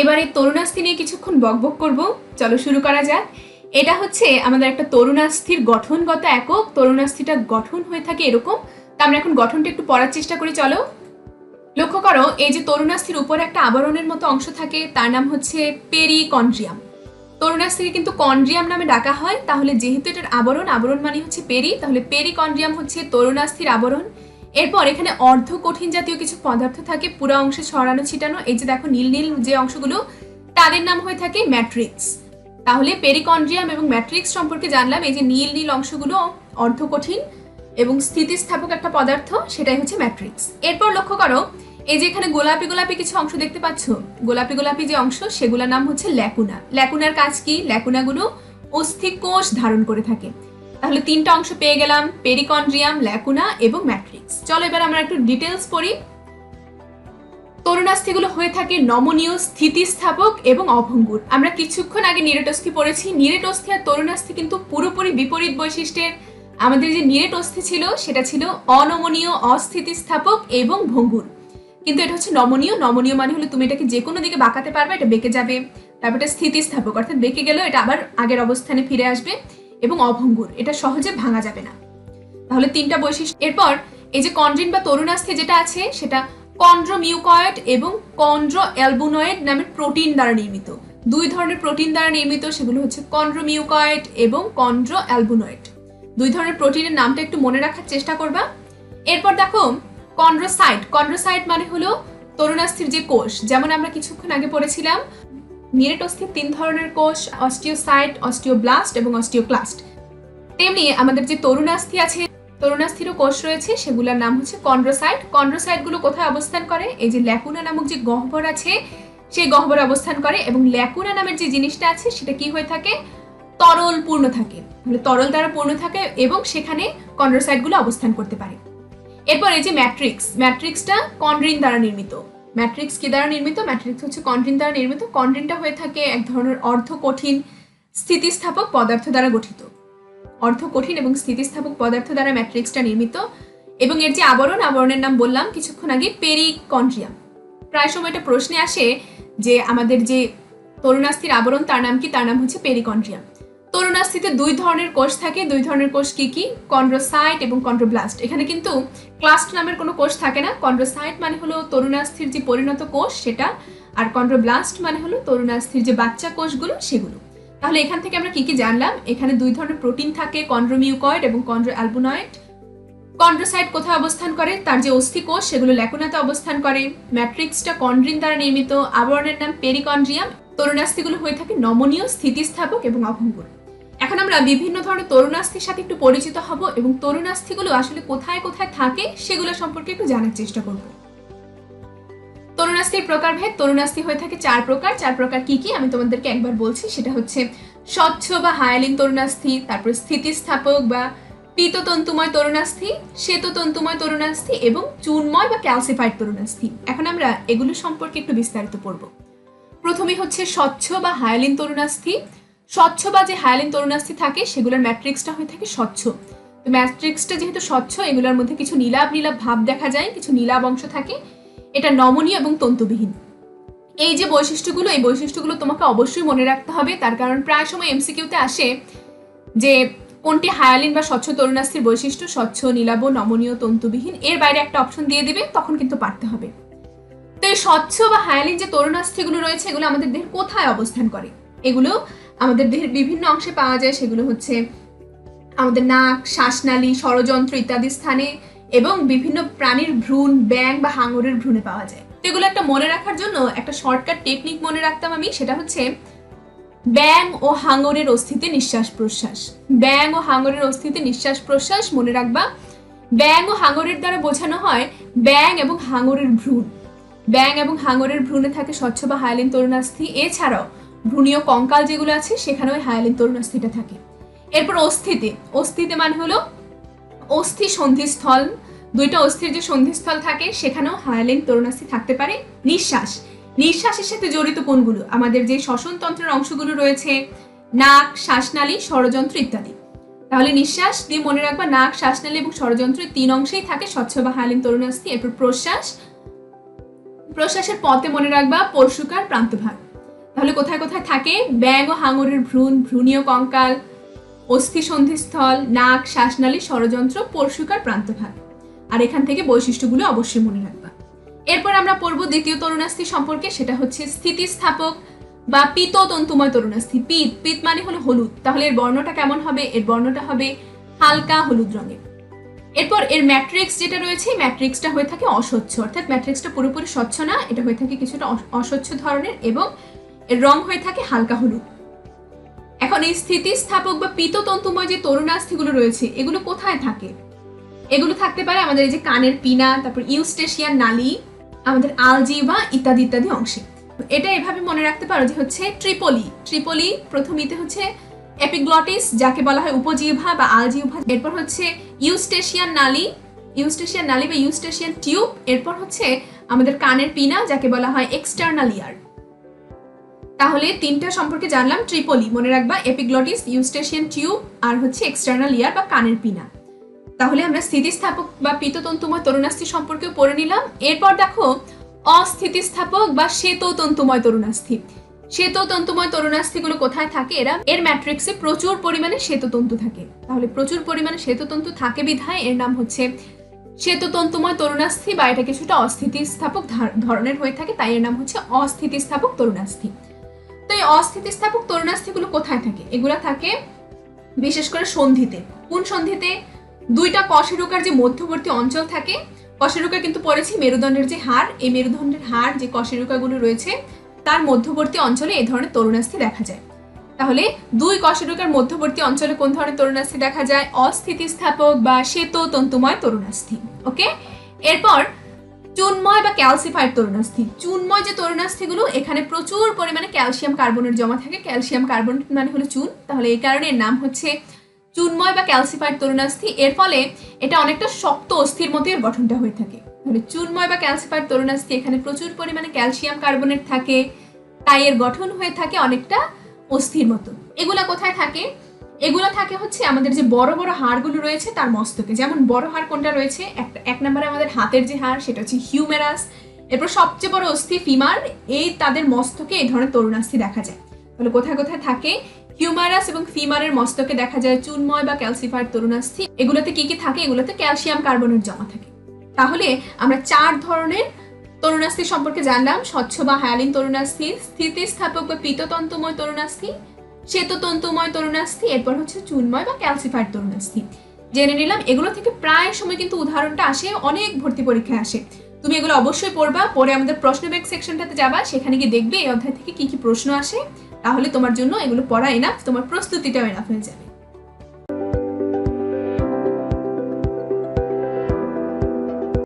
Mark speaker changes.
Speaker 1: এবারে তরুণাস্থি নিয়ে কিছুক্ষণ বকবক করব। চলো শুরু করা যাক। এটা হচ্ছে আমাদের একটা তরুণাস্থির গঠনগত একক তরুণাস্থিটা গঠন হয়ে থাকে এরকম। তা আমরা এখন গঠনটা একটু পড়ার চেষ্টা করি, চলো। লক্ষ্য করো, এই যে তরুণাস্থির উপরে একটা আবরণের মতো অংশ থাকে, তার নাম হচ্ছে পেরিকন্ড্রিয়াম। তরুণাস্থিকে কিন্তু কন্ড্রিয়াম নামে ডাকা হয়। তাহলে যেহেতু এটার আবরণ আবরণ মানে হচ্ছে পেরি, তাহলে পেরিকন্ড্রিয়াম হচ্ছে তরুণাস্থির আবরণ। এরপর এখানে অর্ধ কঠিন জাতীয় কিছু পদার্থ থাকে, পুরো অংশে ছড়ানো, ছিটানো। এই যে দেখো, নীল নীল যে অংশগুলো, তাদের নাম হয়ে থাকে ম্যাট্রিক্স। তাহলে পেরিকন্ড্রিয়াম এবং ম্যাট্রিক্স সম্পর্কে জানলাম, এই যে নীল নীল অংশগুলো অর্ধ কঠিন এবং স্থিতিস্থাপক একটা পদার্থ, সেটাই হচ্ছে ম্যাট্রিক্স। এরপর লক্ষ্য করো, এই যে এখানে গোলাপি গোলাপি কিছু অংশ দেখতে পাচ্ছ? গোলাপি গোলাপি যে অংশ, সেগুলোর নাম হচ্ছে ল্যাকুনা। ল্যাকুনার কাজ কি? ল্যাকুনাগুলো অস্থি কোষ ধারণ করে থাকে। তাহলে তিনটা অংশ পেয়ে গেলাম পেরিকন্ড্রিয়াম ল্যাকুনা এবং ম্যাট্রিক্স চলো এবার আমরা একটু ডিটেলস পড়ি। তরুণাস্থিগুলো হয়ে থাকে নমনীয়, স্থিতিস্থাপক এবং অভঙ্গুর। আমরা কিছুক্ষণ আগে নিরেটস্থি পড়েছি। নিরেটস্থি আর তরুণাস্থি কিন্তু পুরোপুরি বিপরীত বৈশিষ্ট্যের। আমাদের যে নিরেটস্থি ছিল, সেটা ছিল অনমনীয়, অস্থিতিস্থাপক এবং ভঙ্গুর। কিন্তু এটা হচ্ছে নমনীয়। নমনীয় মানে হলো তুমি এটাকে যে কোনো দিকে বাঁকাতে পারবে, এটা বেঁকে যাবে। তারপর এটা স্থিতিস্থাপক, অর্থাৎ বেঁকে গেলেও এটা আবার আগের অবস্থানে ফিরে আসবে। এবং অভঙ্গুর। এটা সহজে ভাঙা যাবে না। তাহলে তিনটা বৈশিষ্ট্য। এরপর এই যে কন্ড্রিন বা তরুণাস্থি যেটা আছে, সেটা কন্ড্রোমিউকয়েড এবং কন্ড্রো অ্যালবুনয়েড নামের প্রোটিন দ্বারা নির্মিত। দুই ধরনের প্রোটিন দ্বারা নির্মিত, সেগুলো হচ্ছে কন্ড্রোমিউকয়েড এবং কন্ড্রো অ্যালবুনয়েড দুই ধরনের প্রোটিনের নামটা একটু মনে রাখার চেষ্টা করবা। এরপর দেখো, কন্ড্রোসাইট। কন্ড্রোসাইট মানে হলো তরুণাস্থির যে কোষ, যেমন আমরা কিছুক্ষণ আগে পড়েছিলাম নিরেটস্থির তিন ধরনের কোষ, অস্টিওসাইট, অস্টিওব্লাস্ট এবং অস্টিওক্লাস্ট। তেমনি আমাদের যে তরুণাস্থি আছে, তরুণাস্থিরও কোষ রয়েছে, সেগুলোর নাম হচ্ছে কন্ড্রোসাইট। কন্ড্রোসাইটগুলো কোথায় অবস্থান করে? এই যে ল্যাকুনা নামক যে গহ্বর আছে, সেই গহ্বরে অবস্থান করে এবং ল্যাকুনা নামের যে জিনিসটা আছে, সেটা কি হয়ে থাকে? তরল পূর্ণ থাকে। মানে তরল দ্বারা পূর্ণ থাকে এবং সেখানে কন্ড্রোসাইটগুলো অবস্থান করতে পারে। এরপর এই যে ম্যাট্রিক্স। ম্যাট্রিক্সটা কন্ড্রিন দ্বারা নির্মিত। ম্যাট্রিক্স কি দ্বারা নির্মিত? ম্যাট্রিক্স হচ্ছে কন্ড্রিন দ্বারা নির্মিত। কন্ড্রিনটা হয়ে থাকে এক ধরনের অর্ধ কঠিন স্থিতিস্থাপক পদার্থ দ্বারা গঠিত। অর্ধ কঠিন এবং স্থিতিস্থাপক পদার্থ দ্বারা ম্যাট্রিক্সটা নির্মিত এবং এর যে আবরণ, আবরণের নাম বললাম কিছুক্ষণ আগে, পেরিকন্ড্রিয়াম। প্রায় সময় এটা প্রশ্নে আসে যে আমাদের যে তরুণাস্থির আবরণ, তার নাম কি? তার নাম হচ্ছে পেরিকন্ড্রিয়াম। তরুণাস্থিতে দুই ধরনের কোষ থাকে। দুই ধরনের কোষ কি কি? কন্ড্রোসাইট এবং কন্ড্রোব্লাস্ট এখানে কিন্তু ক্লাস্ট নামের কোনো কোষ থাকে না। কন্ড্রোসাইট মানে হলো তরুণাস্থির যে পরিণত কোষ, সেটা। আর কন্ড্রোব্লাস্ট মানে হলো তরুণাস্থির যে বাচ্চা কোষগুলো, সেগুলো। তাহলে এখান থেকে আমরা কি কি জানলাম? এখানে দুই ধরনের প্রোটিন থাকে কন্ড্রোমিউকয়েড এবং কন্ড্রো অ্যালবুনয়েড কন্ড্রোসাইট কোথায় অবস্থান করে? তার যে অস্থি কোষ, সেগুলো ল্যাকুনাতে অবস্থান করে। ম্যাট্রিক্সটা কন্ড্রিন দ্বারা নির্মিত। আবরণের নাম পেরিকন্ড্রিয়াম তরুণাস্থিগুলো হয়ে থাকে নমনীয় স্থিতিস্থাপক এবং অভঙ্গুর। এখন আমরা বিভিন্ন ধরনের তরুণাস্থির সাথে একটু পরিচিত হব এবং তরুণাস্থিগুলো আসলে কোথায় কোথায় থাকে সেগুলো সম্পর্কে একটু জানার চেষ্টা করব। তরুণাস্থির প্রকারভেদ তরুণাস্থি হয়ে থাকে চার প্রকার। চার প্রকার কি কি? আমি তোমাদেরকে একবার বলছি, সেটা হচ্ছে স্বচ্ছ বা হায়ালিন তরুণাস্থি তারপর স্থিতিস্থাপক বা পিততন্তুময় তরুণাস্থি শ্বেততন্তুময় তরুণাস্থি এবং চুনময় বা ক্যালসিফাইড তরুণাস্থি এখন আমরা এগুলো সম্পর্কে একটু বিস্তারিত পড়ব। প্রথমে হচ্ছে স্বচ্ছ বা হায়ালিন তরুণাস্থি স্বচ্ছ বা যে হায়ালিন তরুণাস্থি থাকে, সেগুলোর ম্যাট্রিক্সটা হয়ে থাকে স্বচ্ছ। তো ম্যাট্রিক্সটা যেহেতু স্বচ্ছ, এগুলোর মধ্যে কিছু নীলাভ নীলাভ ভাব দেখা যায়, কিছু নীলাভ অংশ থাকে। এটা নমনীয় এবং তন্তুবিহীন। এই যে বৈশিষ্ট্যগুলো, এই বৈশিষ্ট্যগুলো তোমাকে অবশ্যই মনে রাখতে হবে। তার কারণ প্রায় সময় এমসিকিউতে আসে যে কোনটি হায়ালিন বা স্বচ্ছ তরুণাস্থির বৈশিষ্ট্য, স্বচ্ছ, নীলাভ, নমনীয়, তন্তুবিহীন, এর বাইরে একটা অপশন দিয়ে দিবে, তখন কিন্তু পারতে হবে। তো এই স্বচ্ছ বা হায়ালিন যে তরুণাস্থিগুলো রয়েছে, এগুলো আমাদের দেহের কোথায় অবস্থান করে? এগুলো আমাদের দেহের বিভিন্ন অংশে পাওয়া যায়, সেগুলো হচ্ছে আমাদের নাক, শ্বাসনালী, ষড়যন্ত্র ইত্যাদি স্থানে এবং বিভিন্ন প্রাণীর ভ্রূণ ব্যাং বা হাঙরের ভ্রূণে পাওয়া যায়। এগুলো একটা মনে রাখার জন্য একটা শর্টকাট টেকনিক মনে রাখতাম আমি, সেটা হচ্ছে ব্যাং ও হাঙরের অস্থিতে নিঃশ্বাস প্রশ্বাস। ব্যাং ও হাঙরের অস্থিতে নিঃশ্বাস প্রশ্বাস মনে রাখবা। ব্যাং ও হাঙরের দ্বারা বোঝানো হয় ব্যাং এবং হাঙরের ভ্রূণ। ব্যাং এবং হাঙরের ভ্রূণে থাকে স্বচ্ছ বা হায়ালিন তরুণাস্থি। এছাড়াও ভ্রূণীয় কঙ্কাল যেগুলো আছে সেখানে ওই হায়ালিন তরুণাস্থিটা থাকে। এরপর অস্থিতে অস্থিতে মানে হলো অস্থি সন্ধিস্থল, দুইটা অস্থির যে সন্ধিস্থল থাকে, সেখানেও হায়ালিন তরুণাস্থি থাকতে পারে। নিঃশ্বাস, নিঃশ্বাসের সাথে জড়িত কোনগুলো আমাদের যে শ্বসনতন্ত্রের অংশগুলো রয়েছে, নাক, শ্বাসনালী, ষড়যন্ত্র ইত্যাদি। তাহলে নিঃশ্বাস দিয়ে মনে রাখবা, নাক, শ্বাসনালী এবং ষড়যন্ত্র তিন অংশেই থাকে, স্বচ্ছ বা হায়ালিন তরুণাস্থি এরপর প্রশ্বাস, প্রশ্বাসের পথে মনে রাখবা, পরশুকার প্রান্তভাগ। তাহলে কোথায় কোথায় থাকে? ব্যাং ও হাঙরের ভ্রূণ, ভ্রূণীয় কঙ্কাল, অস্থি সন্ধিস্থল, নাক, শ্বাসনালী, ষড়যন্ত্র, পরশুকার প্রান্তভাগ। আর এখান থেকে বৈশিষ্ট্যগুলো অবশ্যই মনে রাখবা। এরপর আমরা পড়ব দ্বিতীয় তরুণাস্থি সম্পর্কে, সেটা হচ্ছে স্থিতিস্থাপক বা পিত তন্তুময় তরুণাস্থি। পিত পিত মানে হলো হলুদ। তাহলে এর বর্ণটা কেমন হবে? এর বর্ণটা হবে হালকা হলুদ রঙের। এরপর এর ম্যাট্রিক্স যেটা রয়েছে ম্যাট্রিক্সটা হয়ে থাকে অস্বচ্ছ। অর্থাৎ ম্যাট্রিক্সটা পুরোপুরি স্বচ্ছ না, এটা হয়ে থাকে কিছুটা অস্বচ্ছ ধরনের এবং এর রং হয়ে থাকে হালকা হলুদ। এখন এই স্থিতিস্থাপক বা পিততন্তুময় যে তরুণাস্থিগুলো রয়েছে, এগুলো কোথায় থাকে? এগুলো থাকতে পারে আমাদের এই যে কানের পিনা, তারপর ইউস্টেশিয়ান নালি, আমাদের আলজিভা ইত্যাদি ইত্যাদি অংশে। এটা এভাবে মনে রাখতে পারো যে হচ্ছে ট্রিপলি। ট্রিপলি প্রথমিতে হচ্ছে এপিগ্লটিস, যাকে বলা হয় উপজিহ্বা বা আলজিহ্বা এরপর হচ্ছে ইউস্টেশিয়ান নালি ইউস্টেশিয়ান নালি বা ইউস্টেশিয়ান টিউব। এরপর হচ্ছে আমাদের কানের পিনা, যাকে বলা হয় এক্সটার্নাল ইয়ার। তাহলে তিনটা সম্পর্কে জানলাম, ট্রিপলি, মনে রাখবা, এপিগ্লটিস, ইউস্টেশিয়ান টিউব, আর হচ্ছে এক্সটার্নাল ইয়ার বা কানের পিনা। তাহলে আমরা স্থিতিস্থাপক বা পিততন্তুময় তরুণাস্থি সম্পর্কেও পড়ে নিলাম। এরপর দেখো, অস্থিতিস্থাপক বা শ্বেততন্তুময় তরুণাস্থি। শ্বেততন্তুময় তরুণাস্থিগুলো কোথায় থাকে এরা? এর ম্যাট্রিক্সে প্রচুর পরিমাণে শ্বেততন্তু থাকে। তাহলে প্রচুর পরিমাণে শ্বেততন্তু থাকে বিধায় এর নাম হচ্ছে শ্বেততন্তুময় তরুণাস্থি বা এটা কিছুটা অস্থিতিস্থাপক ধরনের হয়ে থাকে, তাই এর নাম হচ্ছে অস্থিতিস্থাপক তরুণাস্থি। এই অস্থিতিস্থাপক তরুণাস্থিগুলো কোথায় থাকে? এগুলা থাকে বিশেষ করে সন্ধিতে। কোন সন্ধিতে? দুইটা কশেরুকার যে মধ্যবর্তী অঞ্চল থাকে, কশেরুকা কিন্তু পড়েছি মেরুদণ্ডের যে হাড় এই মেরুদণ্ডের হাড় যে কশেরুকাগুলো রয়েছে, তার মধ্যবর্তী অঞ্চলে এই ধরনের তরুণাস্থি দেখা যায়। তাহলে দুই কশেরুকার মধ্যবর্তী অঞ্চলে কোন ধরনের তরুণাস্থি দেখা যায়? অস্থিতিস্থাপক বা শ্বেত তন্তুময় তরুণাস্থি। ওকে? এরপর চুনময় বা ক্যালসিফাইড তরুণাস্থি। চুনময় যে তরুণাস্থিগুলো, এখানে প্রচুর পরিমাণে ক্যালসিয়াম কার্বনের জমা থাকে। ক্যালসিয়াম কার্বন মানে হলো চুন। তাহলে এই কারণে এর নাম হচ্ছে চুনময় বা ক্যালসিফাইড তরুণাস্থি। এর ফলে এটা অনেকটা শক্ত অস্থির মতো এর গঠনটা হয়ে থাকে। তাহলে চুনময় বা ক্যালসিফাইড তরুণাস্থি, এখানে প্রচুর পরিমাণে ক্যালসিয়াম কার্বনেট থাকে। তাই এর গঠন হয়ে থাকে অনেকটা অস্থির মতো। এগুলা কোথায় থাকে? এগুলো থাকে হচ্ছে আমাদের যে বড় বড় হাড়গুলো রয়েছে তার মস্তকে। যেমন বড় হাড় কোনটা রয়েছে? একটা এক নম্বরে আমাদের হাতের যে হাড়, সেটা হচ্ছে হিউমেরাস। এরপর সবচেয়ে বড় অস্থি ফিমার, এই তাদের মস্তকে এই ধরনের তরুণাস্থি দেখা যায়। তাহলে কোথায় কোথায় থাকে? হিউমারাস এবং ফিমারের মস্তকে দেখা যায় চুনময় বা ক্যালসিফাইড তরুণাস্থি এগুলোতে কি কি থাকে? এগুলোতে ক্যালসিয়াম কার্বনের জমা থাকে। তাহলে আমরা চার ধরনের তরুণাস্থি সম্পর্কে জানলাম। স্বচ্ছ বা হায়ালিন তরুণাস্থি স্থিতিস্থাপক বা পিততন্তুময় তরুণাস্থি শ্বেততন্তুময় তরুণাস্থি, এরপর হচ্ছে চুনময় বা ক্যালসিফাইড তরুণাস্থি। জেনে নিলাম, এগুলো থেকে প্রায় সময় কিন্তু উদাহরণটা আসে, অনেক ভর্তি পরীক্ষায় আসে। তুমি এগুলো অবশ্যই পড়বা পরে আমাদের প্রশ্ন ব্যাগ সেকশনটাতে যাবা, সেখানে গিয়ে দেখবে এই অধ্যায় থেকে কি কি প্রশ্ন আসে। তাহলে তোমার জন্য এগুলো পড়া এনাফ তোমার প্রস্তুতিটাও এনাফ হয়ে যাবে।